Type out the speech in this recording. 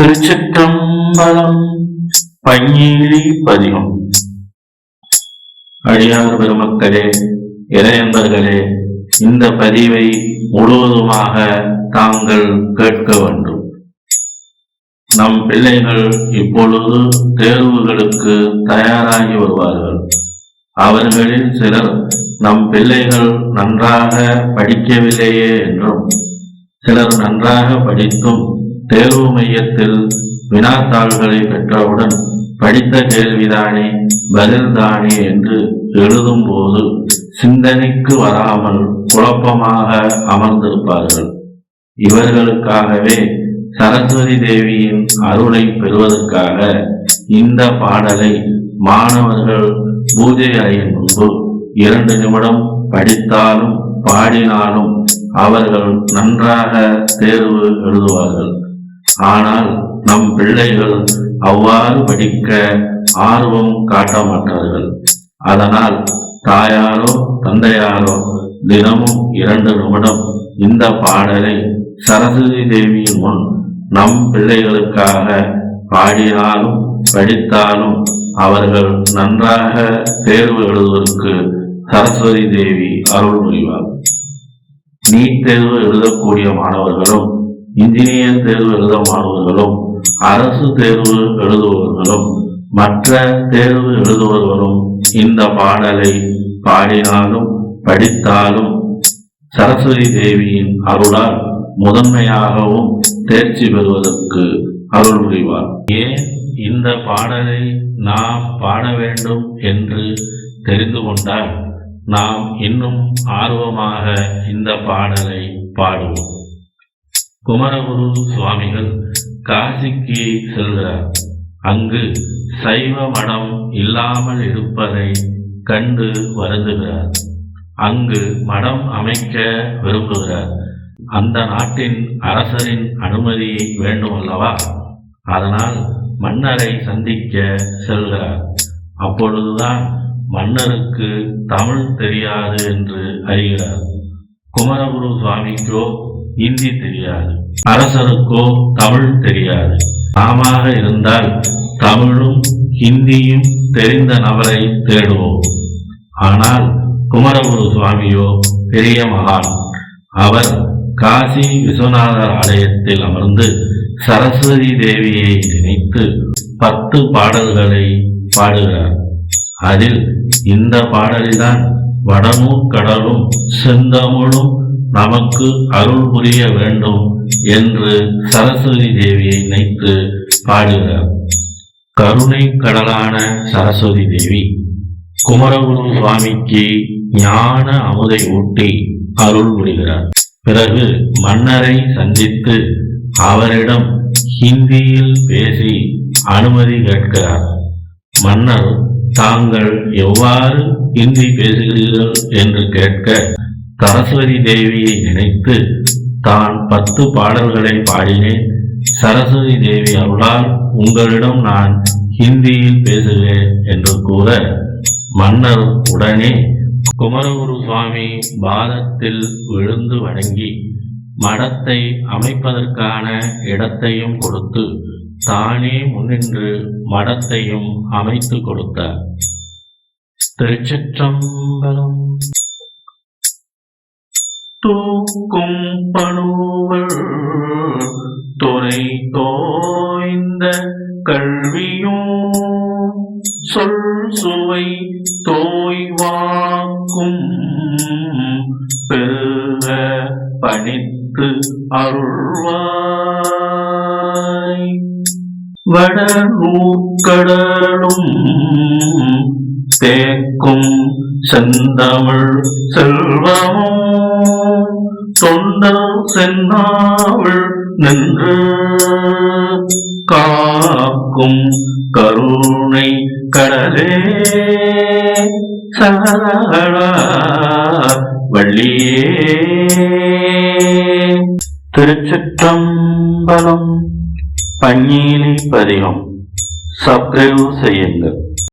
திருச்சிற்றம்பலம் பஞ்சீழி பதிகம். அழியார் பெருமக்களே இறையன்பர்களே இந்த பதிவை முழுவதுமாக தாங்கள் கேட்க வேண்டும். நம் பிள்ளைகள் இப்பொழுது தேர்வுகளுக்கு தயாராகி வருவார்கள். அவர்களில் சிலர் நம் பிள்ளைகள் நன்றாக படிக்கவில்லையே என்றும் சிலர் நன்றாக படித்தும் தேர்வு மையத்தில் வினாத்தாள்களை பெற்றவுடன் படித்த கேள்விதானே பதில்தானே என்று எழுதும் போது சிந்தனைக்கு வராமல் குழப்பமாக அமர்ந்திருப்பார்கள். இவர்களுக்காகவே சரஸ்வதி தேவியின் அருளை பெறுவதற்காக இந்த பாடலை மாணவர்கள் பூஜை அறையின் முன்பு இரண்டு நிமிடம் படித்தாலும் பாடினாலும் அவர்கள் நன்றாக தேர்வு எழுதுவார்கள். ஆனால் நம் பிள்ளைகள் அவ்வாறு படிக்க ஆர்வம் காட்ட மாட்டார்கள் அதனால் தாயாரோ தந்தையாரோ தினமும் இரண்டு நிமிடம் இந்த பாடலை சரஸ்வதி தேவியின் முன் நம் பிள்ளைகளுக்காக பாடினாலும் படித்தாலும் அவர்கள் நன்றாக தேர்வு எழுதுவதற்கு சரஸ்வதி தேவி அருள் புரிவார். நீட் தேர்வு எழுதக்கூடிய மாணவர்களும் இன்ஜினியர் தேர்வு எழுத மாணவர்களும் அரசு தேர்வு எழுதுபவர்களும் மற்ற தேர்வு எழுதுபவர்களும் இந்த பாடலை பாடினாலும் படித்தாலும் சரஸ்வதி தேவியின் அருளால் முதன்மையாகவும் தேர்ச்சி பெறுவதற்கு அருள் புரிவார். ஏன் இந்த பாடலை நாம் பாட வேண்டும் என்று தெரிந்து கொண்டால் நாம் இன்னும் ஆர்வமாக இந்த பாடலை பாடுவோம். குமரகுரு சுவாமிகள் காசிக்கு செல்கிறார். அங்கு சைவ மடம் இல்லாமல் இருப்பதை கண்டு வருந்துகிறார். அங்கு மடம் அமைக்க விரும்புகிறார். அந்த நாட்டின் அரசரின் அனுமதி வேண்டுமல்லவா அதனால் மன்னரை சந்திக்க செல்கிறார். அப்பொழுதுதான் மன்னருக்கு தமிழ் தெரியாது என்று அறிகிறார். குமரகுரு சுவாமிக்கோ இந்தி தெரியாது. அரசருக்கோ தமிழ் தெரியாது. நாமாக இருந்தால் தமிழும் ஹிந்தியும் தெரிந்த நபரை தேடுவோம். ஆனால் குமரகுரு சுவாமியோ பெரிய மகான். அவர் காசி விஸ்வநாதர் ஆலயத்தில் அமர்ந்து சரஸ்வதி தேவியை நினைத்து பத்து பாடல்களை பாடுகிறார். அதில் இந்த பாடலில்தான் வடமும் கடலும் செந்தமிழும் நமக்கு அருள் புரிய வேண்டும் என்று சரஸ்வதி தேவியை நினைத்து பாடுகிறார். கருணை கடலான சரஸ்வதி தேவி குமரகுரு சுவாமிக்கு ஞான அமுதை ஊட்டி அருள் புரிகிறார். பிறகு மன்னரை சந்தித்து அவரிடம் ஹிந்தியில் பேசி அனுமதி கேட்கிறார். மன்னர் தாங்கள் எவ்வாறு ஹிந்தி பேசுகிறீர்கள்? என்று கேட்க சரஸ்வதி தேவியை நினைத்து தான் பத்து பாடல்களை பாடினேன். சரஸ்வதி தேவி அருளால் உங்களிடம் நான் ஹிந்தியில் பேசுவேன் என்று கூற மன்னர் உடனே குமரகுரு சுவாமி பாதத்தில் விழுந்து வணங்கி மடத்தை அமைப்பதற்கான இடத்தையும் கொடுத்து தானே முன்னின்று மடத்தையும் அமைத்து கொடுத்தார். திருச்சிற்றம்பலம் தூக்கும் பணுவள். துறை தோய்ந்த கல்வியும் சொல் சுவை தோய்வாக்கும். பெருக பணித்து அருள்வாய். வட நூக்கடலும் தேக்கும் செந்தமிழ் செல்வமும் தொண்டல் சென்னாவள் நின்று காக்கும் கருணை கடலே. சரளா வள்ளியே திருச்சிற்றம்பலம் பஞ்சீலி பதிகம். சப்ஸ்கிரைப் செய்யுங்கள்.